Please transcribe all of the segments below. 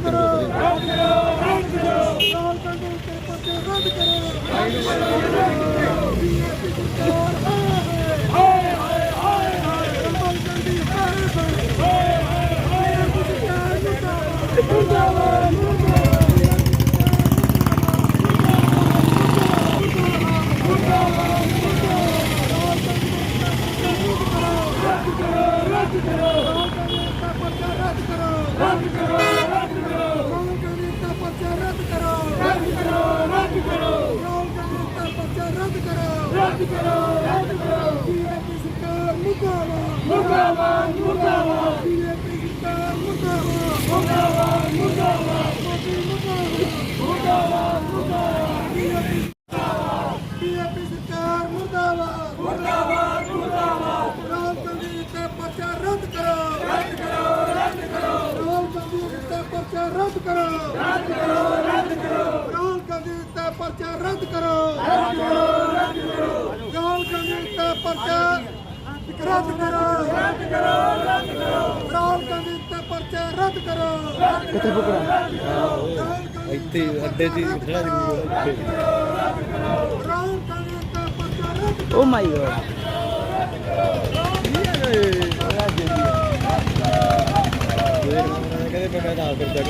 ਪਰਚਾ ਰੱਦ ਕਰੋ ਰੱਦ ਕਰੋ ਰੱਦ ਕਰੋ ਲਾਲ ਕਾਨੂੰਨ ਤੇ ਪਰਚਾ ਰੱਦ ਕਰੋ ਬੀਜੇਪੀ ਸਰਕਾਰ ਹਾਏ ਹਾਏ ਹਾਏ ਹਾਏ ਕਮਲ ਗਾਂਧੀ ਹਾਏ ਹਾਏ ਹਾਏ ਹਾਏ ਬੀਜੇਪੀ ਸਰਕਾਰ ਮੁਰਦਾਬਾਦ ਰੱਦ ਕਰੋ ਰੱਦ ਕਰੋ ਰੱਦ ਕਰੋ ਕੌਣ ਕਾਨੂੰਨ ਦਾ ਪਰਚਾ ਰੱਦ ਕਰੋ ਰੱਦ ਕਰੋ ਰੱਦ ਕਰੋ ਕੌਣ ਕਾਨੂੰਨ ਦਾ ਪਰਚਾ ਰੱਦ ਕਰੋ ਰੱਦ ਕਰੋ ਰੱਦ ਕਰੋ। ਬੀਜੇਪੀ ਸਰਕਾਰ ਮੁਰਦਾਬਾਦ। ਮੁਰਦਾਬਾਦ ਮੁਰਦਾਬਾਦ। ਬੀਜੇਪੀ ਸਰਕਾਰ ਮੁਰਦਾਬਾਦ। ਮੁਰਦਾਬਾਦ ਮੁਰਦਾਬਾਦ। ਮੋਦੀ ਮੁਰਦਾਬਾਦ। ਮੁਰਦਾਬਾਦ ਬੀਜੇਪੀ ਬੀਜੇਪੀ ਸਰਕਾਰ ਮੁਰਦਾਬਾਦ ਮੁਰਦਾਬਾਦ ਮੁਰਦਾਬਾਦ ਰਾਹੁਲ ਗਾਂਧੀ ਤੇ ਪਰਚਾ ਰੱਦ ਕਰੋ ਰੱਦ ਕਰੋ ਰੱਦ ਕਰੋ ਰਾਹੁਲ ਗਾਂਧੀ ਤੇ ਪਰਚਾ ਰੱਦ ਕਰੋ ਰੱਦ ਕਰੋ ਰੱਦ ਕਰੋ ਰਾਹੁਲ ਗਾਂਧੀ ਤੇ ਪਰਚਾ ਰੱਦ ਕਰੋ ਰੱਦ ਕਰੋ ਰੱਦ ਕਰੋ ਰਾਹੁਲ ਗਾਂਧੀ ਤੇ ਪਰਚਾ ਰੱਦ ਕਰੋ ਰੱਦ ਕਰੋ ਰੱਦ ਕਰੋ। ਰਾਹੁਲ ਗਾਂਧੀ ਤੇ ਪਰਚਾ ਰੱਦ ਕਰੋ। ਕਿੱਥੇ ਬੁਕਰਾ ਇੱਥੇ ਅੱਡੇ 'ਚ ਖੜਾ ਇੱਥੇ ਰਾਹੁਲ ਗਾਂਧੀ ਤੇ ਪਰਚਾ ਰੱਦ ਕਰੋ। ਓ ਮਾਈ ਗॉड ਕਹਿੰਦੇ ਮੈਂ ਤਾਂ ਫਿਰ ਜਗ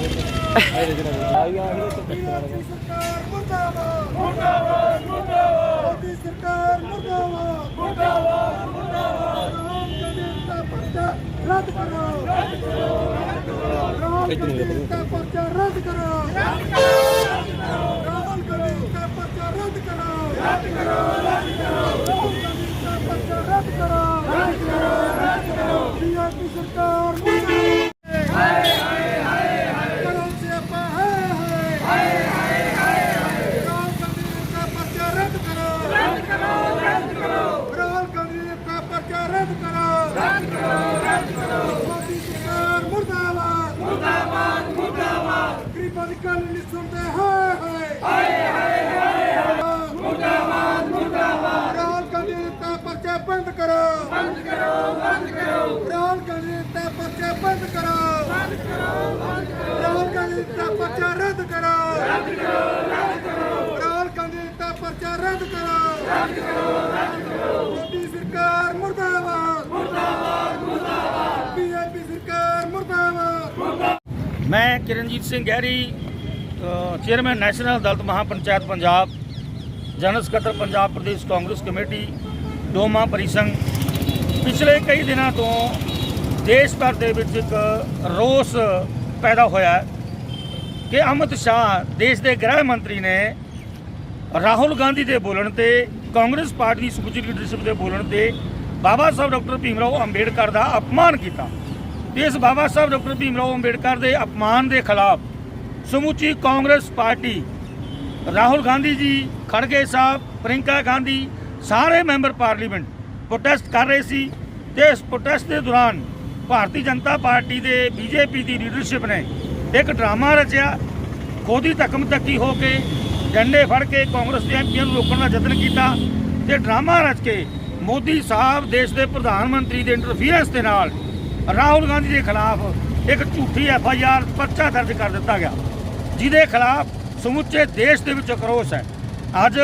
ਆਏ ਦੇ ਨਾ ਆਈ ਆ ਬੀਜੇਪੀ ਸਰਕਾਰ ਮੁਰਦਾਬਾਦ ਮੁਰਦਾਬਾਦ ਮੁਰਦਾਬਾਦ ਮੋਦੀ ਸਰਕਾਰ ਮੁਰਦਾਬਾਦ ਮੁਰਦਾਬਾਦ ਮੁਰਦਾਬਾਦ ਰੱਦ ਕਰੋ ਰੱਦ ਕਰੋ ਰਾਮ ਗਾਂਧੀ ਦਾ ਪਰਚਾ ਰੱਦ ਕਰੋ ਰੱਦ ਕਰੋ ਰਾਹੁਲ ਗਾਂਧੀ ਦਾ ਪਰਚਾ ਰੱਦ ਕਰੋ ਰੱਦ ਕਰੋ ਰੱਦ ਕਰੋ ਰਾਹੁਲ ਗਾਂਧੀ ਦਾ ਪਰਚਾ ਰੱਦ ਕਰੋ ਰੱਦ ਕਰੋ ਰੱਦ ਕਰੋ ਬੀਜੇਪੀ ਸਰਕਾਰ ਮੁਰਦਾਬਾਦ ਹਾਏ ਹਾਏ ਹਾਏ ਹਾਏ ਕਰੋ ਸਿਆਪਾ ਹਾਏ ਹਾਏ ਹਾਏ ਹਾਏ ਹਾਏ ਰਾਹੁਲ ਗਾਂਧੀ ਦਾ ਪਰਚਾ ਰੱਦ ਕਰੋ ਰੱਦ ਕਰੋ ਰੱਦ ਕਰੋ ਰਾਹੁਲ ਗਾਂਧੀ ਦਾ ਪਰਚਾ ਰੱਦ ਕਰੋ ਰੱਦ ਕਰੋ ਰੱਦ ਕਰੋ ਮੋਦੀ ਸਰਕਾਰ ਮੁਰਦਾਬਾਦ ਮੁਰਦਾਬਾਦ ਮੁਰਦਾਬਾਦ ਗਰੀਬਾਂ ਦੀ ਗੱਲ ਨਹੀਂ ਸੁਣਦੇ ਹਾਏ ਹਾਏ ਹਾਏ ਹਾਏ ਹਾਏ ਮੁਰਦਾਬਾਦ ਮੁਰਦਾਬਾਦ ਰਾਹੁਲ ਗਾਂਧੀ ਦਾ ਪਰਚਾ ਬੰਦ ਕਰੋ। ਬੰਦ ਕਰੋ ਬੰਦ ਕਰੋ। ਰਾਹੁਲ ਗਾਂਧੀ ਦਾ ਪਰਚਾ ਬੰਦ ਕਰੋ। ਬੰਦ ਕਰੋ ਬੰਦ ਕਰੋ। ਰਾਹੁਲ ਗਾਂਧੀ ਦਾ ਪਰਚਾ ਰੱਦ ਕਰੋ। ਰੱਦ ਕਰੋ ਰੱਦ ਕਰੋ। ਰਾਹੁਲ ਗਾਂਧੀ ਦਾ ਪਰਚਾ ਰੱਦ ਕਰੋ। ਰੱਦ ਕਰੋ ਰੱਦ ਕਰੋ। ਮੋਦੀ ਸਰਕਾਰ ਮੁਰਦਾਬਾਦ। ਮੁਰਦਾਬਾਦ ਮੁਰਦਾਬਾਦ। ਬੀਜੇਪੀ ਸਰਕਾਰ ਮੁਰਦਾਬਾਦ। ਮੈਂ Kiranjit Singh Gehri chairman national Dalit Mahapanchayat Punjab general ਸਕੱਤਰ ਪੰਜਾਬ ਪ੍ਰਦੇਸ਼ ਕਾਂਗਰਸ ਕਮੇਟੀ ਡੋਮਾ ਪਰਿਸੰਘ ਪਿਛਲੇ ਕਈ ਦਿਨਾਂ ਤੋਂ ਦੇਸ਼ ਭਰ ਦੇ ਵਿੱਚ ਇੱਕ ਰੋਸ ਪੈਦਾ ਹੋਇਆ ਕਿ ਅਮਿਤ ਸ਼ਾਹ ਦੇਸ਼ ਦੇ ਗ੍ਰਹਿ ਮੰਤਰੀ ਨੇ ਰਾਹੁਲ ਗਾਂਧੀ ਦੇ ਬੋਲਣ ਤੇ, ਕਾਂਗਰਸ ਪਾਰਟੀ ਦੀ ਸਮੁੱਚੀ ਲੀਡਰਸ਼ਿਪ ਦੇ ਬੋਲਣ ਤੇ ਬਾਬਾ ਸਾਹਿਬ ਡਾਕਟਰ ਭੀਮ ਰਾਓ ਅੰਬੇਡਕਰ ਦਾ ਅਪਮਾਨ ਕੀਤਾ। ਇਸ ਬਾਬਾ ਸਾਹਿਬ ਡਾਕਟਰ ਭੀਮ ਰਾਓ ਅੰਬੇਡਕਰ ਦੇ ਅਪਮਾਨ ਦੇ ਖਿਲਾਫ ਸਮੁੱਚੀ ਕਾਂਗਰਸ ਪਾਰਟੀ ਰਾਹੁਲ ਗਾਂਧੀ ਜੀ ਖੜਗੇ ਸਾਹਿਬ ਪ੍ਰਿੰਕਾ ਗਾਂਧੀ ਸਾਰੇ ਮੈਂਬਰ ਪਾਰਲੀਮੈਂਟ ਪ੍ਰੋਟੈਸਟ ਕਰ ਰਹੇ ਸੀ ਤੇ ਇਸ ਪ੍ਰੋਟੈਸਟ ਦੇ ਦੌਰਾਨ ਭਾਰਤੀ ਜਨਤਾ ਪਾਰਟੀ ਦੇ ਬੀਜੇਪੀ ਦੀ ਲੀਡਰਸ਼ਿਪ ਨੇ ਇੱਕ ਡਰਾਮਾ ਰਚਿਆ। ਖੋਦੀ ਧੱਕਮ ਧੱਕੀ ਹੋ ਕੇ ਡੰਡੇ ਫੜ ਕੇ ਕਾਂਗਰਸ ਦੇ ਐਮਪੀਆਂ ਨੂੰ ਰੋਕਣ ਦਾ ਯਤਨ ਕੀਤਾ ਤੇ ਡਰਾਮਾ ਰਚ ਕੇ ਮੋਦੀ ਸਾਹਿਬ ਦੇਸ਼ ਦੇ ਪ੍ਰਧਾਨ ਮੰਤਰੀ ਦੇ ਇੰਟਰਫੀਰੈਂਸ ਦੇ ਨਾਲ ਰਾਹੁਲ ਗਾਂਧੀ ਦੇ ਖਿਲਾਫ ਇੱਕ ਝੂਠੀ ਐਫ ਆਈ ਆਰ ਪਰਚਾ ਦਰਜ ਕਰ ਦਿੱਤਾ ਗਿਆ, ਜਿਹਦੇ ਖਿਲਾਫ ਸਮੁੱਚੇ ਦੇਸ਼ ਦੇ ਵਿੱਚ ਅਕਰੋਸ਼ ਹੈ। ਅੱਜ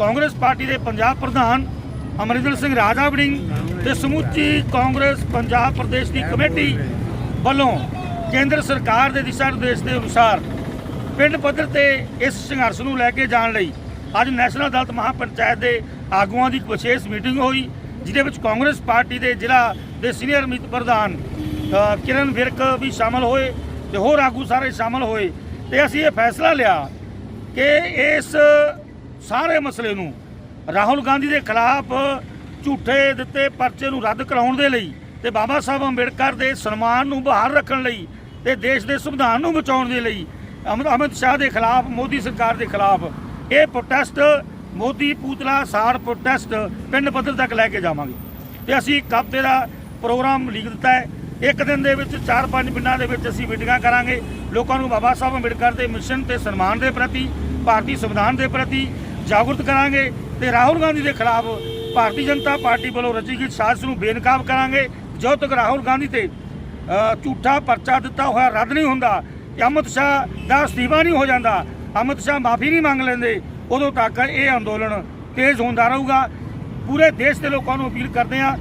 ਕਾਂਗਰਸ ਪਾਰਟੀ ਦੇ ਪੰਜਾਬ ਪ੍ਰਧਾਨ ਅਮਰਿੰਦਰ ਸਿੰਘ ਰਾਜਾ ਵੜਿੰਗ ਤੇ ਸਮੁੱਚੀ ਕਾਂਗਰਸ ਪੰਜਾਬ ਪ੍ਰਦੇਸ਼ ਦੀ ਕਮੇਟੀ ਵੱਲੋਂ ਕੇਂਦਰ ਸਰਕਾਰ ਦੇ ਦਿਸ਼ਾ ਨਿਰਦੇਸ਼ ਦੇ ਅਨੁਸਾਰ ਪਿੰਡ ਪੱਧਰ ਤੇ ਇਸ ਸੰਘਰਸ਼ ਨੂੰ ਲੈ ਕੇ ਜਾਣ ਲਈ ਅੱਜ ਨੈਸ਼ਨਲ ਦਲਿਤ ਮਹਾਪੰਚਾਇਤ ਦੇ ਆਗੂਆਂ ਦੀ ਵਿਸ਼ੇਸ਼ ਮੀਟਿੰਗ ਹੋਈ, ਜਿਹਦੇ ਵਿੱਚ ਕਾਂਗਰਸ ਪਾਰਟੀ ਦੇ ਜ਼ਿਲ੍ਹਾ ਦੇ ਸੀਨੀਅਰ ਮੀਤ ਪ੍ਰਧਾਨ ਕਿਰਨ ਵਿਰਕ ਵੀ ਸ਼ਾਮਲ ਹੋਏ ਤੇ ਹੋਰ ਆਗੂ ਸਾਰੇ ਸ਼ਾਮਲ ਹੋਏ ਤੇ ਅਸੀਂ ਇਹ ਫੈਸਲਾ ਲਿਆ ਕਿ ਇਸ ਸਾਰੇ ਮਸਲੇ ਨੂੰ। ਰਾਹੁਲ ਗਾਂਧੀ ਦੇ ਖਿਲਾਫ ਝੂਠੇ ਦਿੱਤੇ ਪਰਚੇ ਨੂੰ ਰੱਦ ਕਰਾਉਣ ਦੇ ਲਈ ਤੇ ਬਾਬਾ ਸਾਹਿਬ ਅੰਬੇਡਕਰ ਦੇ ਸਨਮਾਨ ਨੂੰ ਬਹਾਲ ਰੱਖਣ ਲਈ ਤੇ ਦੇਸ਼ ਦੇ ਸੰਵਿਧਾਨ ਨੂੰ ਬਚਾਉਣ ਦੇ ਲਈ ਅਮਿਤ ਅਮਿਤ ਸ਼ਾਹ ਦੇ ਖਿਲਾਫ, ਮੋਦੀ ਸਰਕਾਰ ਦੇ ਖਿਲਾਫ ਇਹ ਪ੍ਰੋਟੈਸਟ ਮੋਦੀ ਪੂਤਲਾ ਸਾੜ ਪ੍ਰੋਟੈਸਟ ਪਿੰਡ ਪੱਧਰ ਤੱਕ ਲੈ ਕੇ ਜਾਵਾਂਗੇ। ਤੇ ਅਸੀਂ ਇੱਕ ਹਫ਼ਤੇ ਦਾ ਪ੍ਰੋਗਰਾਮ ਲਿਖ ਦਿੱਤਾ ਹੈ। ਇੱਕ ਦਿਨ ਦੇ ਵਿੱਚ, ਚਾਰ ਪੰਜ ਪਿੰਡਾਂ ਦੇ ਵਿੱਚ ਅਸੀਂ ਮੀਟਿੰਗਾਂ ਕਰਾਂਗੇ। ਲੋਕਾਂ ਨੂੰ ਬਾਬਾ ਸਾਹਿਬ ਅੰਬੇਡਕਰ ਦੇ ਮਿਸ਼ਨ ਤੇ ਸਨਮਾਨ ਦੇ ਪ੍ਰਤੀ, ਭਾਰਤੀ ਸੰਵਿਧਾਨ ਦੇ ਪ੍ਰਤੀ ਜਾਗਰੂਕ ਕਰਾਂਗੇ ਤੇ ਰਾਹੁਲ ਗਾਂਧੀ ਦੇ ਖਿਲਾਫ ਭਾਰਤੀ ਜਨਤਾ ਪਾਰਟੀ ਵੱਲੋਂ ਰਚੀ ਗਈ ਸਾਜ਼ਿਸ਼ ਨੂੰ ਬੇਨਕਾਬ ਕਰਾਂਗੇ। ਜਦੋਂ ਤੱਕ ਰਾਹੁਲ ਗਾਂਧੀ ਤੇ ਝੂਠਾ ਪਰਚਾ ਦਿੱਤਾ ਹੋਇਆ ਰੱਦ ਨਹੀਂ ਹੁੰਦਾ, ਤੇ ਅਮਿਤ ਸ਼ਾਹ ਦਾ ਅਸਤੀਫਾ ਨਹੀਂ ਹੋ ਜਾਂਦਾ, ਅਮਿਤ ਸ਼ਾਹ ਮਾਫੀ ਨਹੀਂ ਮੰਗ ਲੈਂਦੇ, ਉਦੋਂ ਤੱਕ ਇਹ ਅੰਦੋਲਨ ਤੇਜ਼ ਹੁੰਦਾ ਰਹੂਗਾ। ਪੂਰੇ ਦੇਸ਼ ਦੇ ਲੋਕਾਂ ਨੂੰ ਅਪੀਲ ਕਰਦੇ ਆ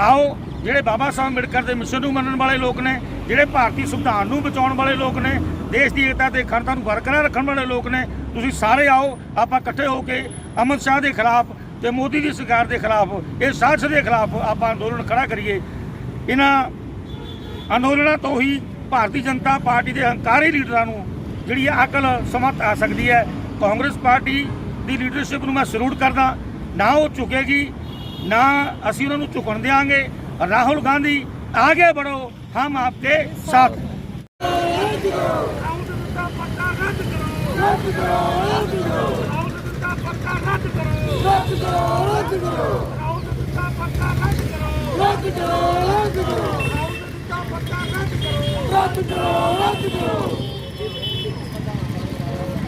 ਆਓ ਜਿਹੜੇ ਬਾਬਾ ਸਾਹਿਬ ਅੰਬੇਡਕਰ ਦੇ ਮਿਸ਼ਨ ਨੂੰ ਮੰਨਣ ਵਾਲੇ ਲੋਕ ਨੇ, ਜਿਹੜੇ ਭਾਰਤੀ ਸੰਵਿਧਾਨ ਨੂੰ ਬਚਾਉਣ ਵਾਲੇ ਲੋਕ ਨੇ, ਦੇਸ਼ ਦੀ ਏਕਤਾ ਤੇ ਅਖੰਡਤਾ ਨੂੰ ਬਰਕਰਾਰ ਰੱਖਣ ਵਾਲੇ ਲੋਕ ਨੇ, ਤੁਸੀਂ ਸਾਰੇ ਆਓ, ਆਪਾਂ ਇਕੱਠੇ ਹੋ ਕੇ ਅਮਿਤ ਸ਼ਾਹ ਦੇ ਖਿਲਾਫ ਤੇ ਮੋਦੀ ਦੀ ਸਰਕਾਰ ਦੇ ਖਿਲਾਫ, ਇਹ ਸਾਜ਼ਿਸ਼ ਦੇ ਖਿਲਾਫ ਆਪਾਂ ਅੰਦੋਲਨ ਖੜਾ ਕਰੀਏ। ਇਹਨਾਂ ਅੰਦੋਲਨਾਂ ਤੋਂ ਹੀ ਭਾਰਤੀ ਜਨਤਾ ਪਾਰਟੀ ਦੇ ਹੰਕਾਰੀ ਲੀਡਰਾਂ ਨੂੰ ਜਿਹੜੀ ਹੈ ਅਕਲ ਸਮਝ ਆ ਸਕਦੀ ਹੈ। ਕਾਂਗਰਸ ਪਾਰਟੀ ਦੀ ਲੀਡਰਸ਼ਿਪ ਨੂੰ ਮੈਂ ਸਲੂਟ ਕਰਦਾ, ਨਾ ਉਹ ਝੁਕੇਗੀ, ਨਾ ਅਸੀਂ ਉਹਨਾਂ ਨੂੰ ਝੁਕਣ ਦੇਵਾਂਗੇ राहुल गांधी आगे बढ़ो हम आपके साथ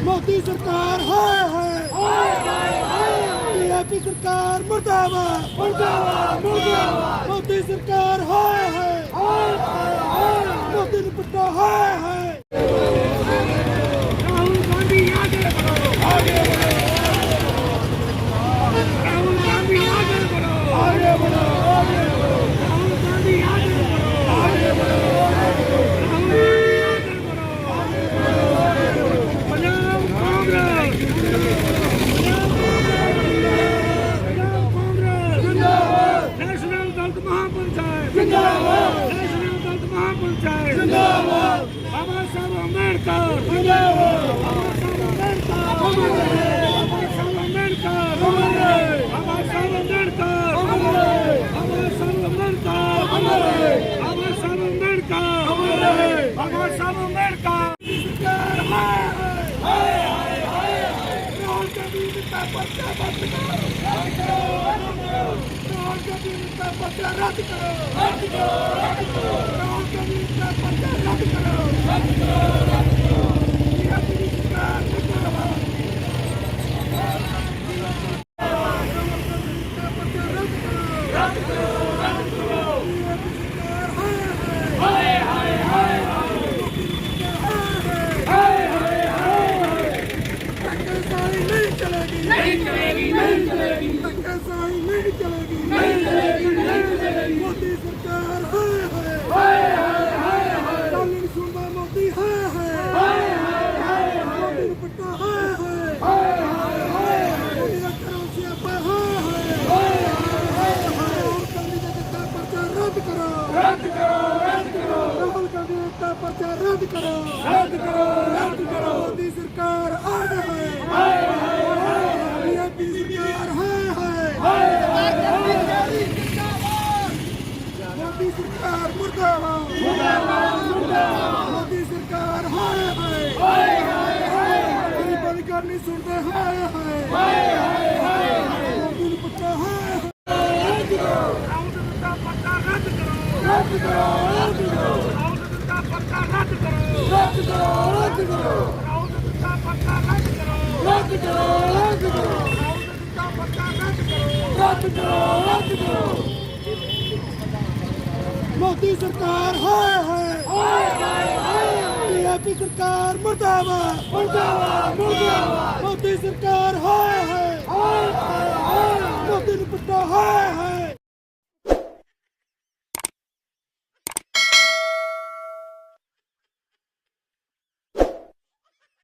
मोदी सरकार हाय हाय ਬੀਜੇਪੀ ਸਰਕਾਰ ਮੁਰਦਾਬਾਦ। ਮੁਰਦਾਬਾਦ ਮੁਰਦਾਬਾਦ। ਮੋਦੀ ਸਰਕਾਰ ਹਾਏ ਹਾਏ। ਹਾਏ ਹਾਏ ਮੋਦੀ ਨੂੰ ਪੱਟਾ, ਹਾਏ ਹਾਏ। ਰਾਹੁਲ ਗਾਂਧੀ ਆਗੇ ਬੜੋ ਆਗੇ ਬੜੋ ਰਾਹੁਲ ਗਾਂਧੀ ਆਗੇ ਬੜੋ ਆਗੇ ਬੜੋ ਸਰਕਾਰ ਸਰਕਾਰ ਹਾਏ ਹਾਏ ਹਾਏ ਹਾਏ ਹਾਏ ਰਾਜ ਕਦੀ ਦਿੱਤਾ ਪੱਤਾ ਬੰਦ ਕਰੋ। ਰੱਦ ਕਰੋ ਰੱਦ ਕਰੋ ਰਾਜ ਕਦੀ ਦਿੱਤਾ ਪੱਤਾ ਰੱਦ ਕਰੋ ਰੱਦ ਕਰੋ ਰੱਦ ਕਰੋ ਰਾਜ ਕਦੀ ਦਿੱਤਾ ਪੱਤਾ ਰੱਦ ਕਰੋ ਰੱਦ ਕਰੋ ਰੱਦ ਨਹੀਂ ਚਲੇਗੀ ਨਹੀਂ ਚਲੇਗੀ ਨਹੀਂ ਚਲੇਗੀ ਨਹੀਂ ਚਲੇਗੀ। ਨਹੀਂ ਚਲੇਗੀ ਨਹੀਂ ਚਲੇਗੀ ਮੋਦੀ ਸਰਕਾਰ ਹਾਏ ਹਾਏ ਹਾਏ। ਸੁਣਦੇ ਹਾਏ ਹਾਏ। ਹਾਏ ਹਾਏ ਹਾਏ ਹਾਏ ਦਿਲ ਪੱਕਾ ਹਾਏ। ਰੱਦ ਕਰੋ ਆਉਂਦੇ ਦਾ ਪੱਕਾ ਰੱਦ ਕਰੋ। ਰੱਦ ਕਰੋ ਰੱਦ ਕਰੋ। ਆਉਂਦੇ ਦਾ ਪੱਕਾ ਰੱਦ ਕਰੋ ਰੱਦ ਕਰੋ। ਰੱਦ ਕਰੋ ਆਉਂਦੇ ਦਾ ਪੱਕਾ ਰੱਦ ਕਰੋ। ਰੱਦ ਕਰੋ ਰੱਦ ਕਰੋ ਆਉਂਦੇ ਦਾ ਪੱਕਾ ਰੱਦ ਕਰੋ ਰੱਦ ਕਰੋ ਰੱਦ ਕਰੋ ਮੋਦੀ ਸਰਕਾਰ ਹਾਏ ਹਾਏ ਹਾਏ ਹਾਏ। ਸਰਕਾਰ ਮੁਰਦਾਬਾਦ। ਮੁਰਦਾਬਾਦ ਮੁਰਦਾਬਾਦ। ਮੋਦੀ ਸਰਕਾਰ ਹਾਏ ਹਾਏ। ਹਾਏ ਹਾਏ ਮੋਦੀ ਨੂੰ ਪੱਟਾ ਹਾਏ ਹਾਏ।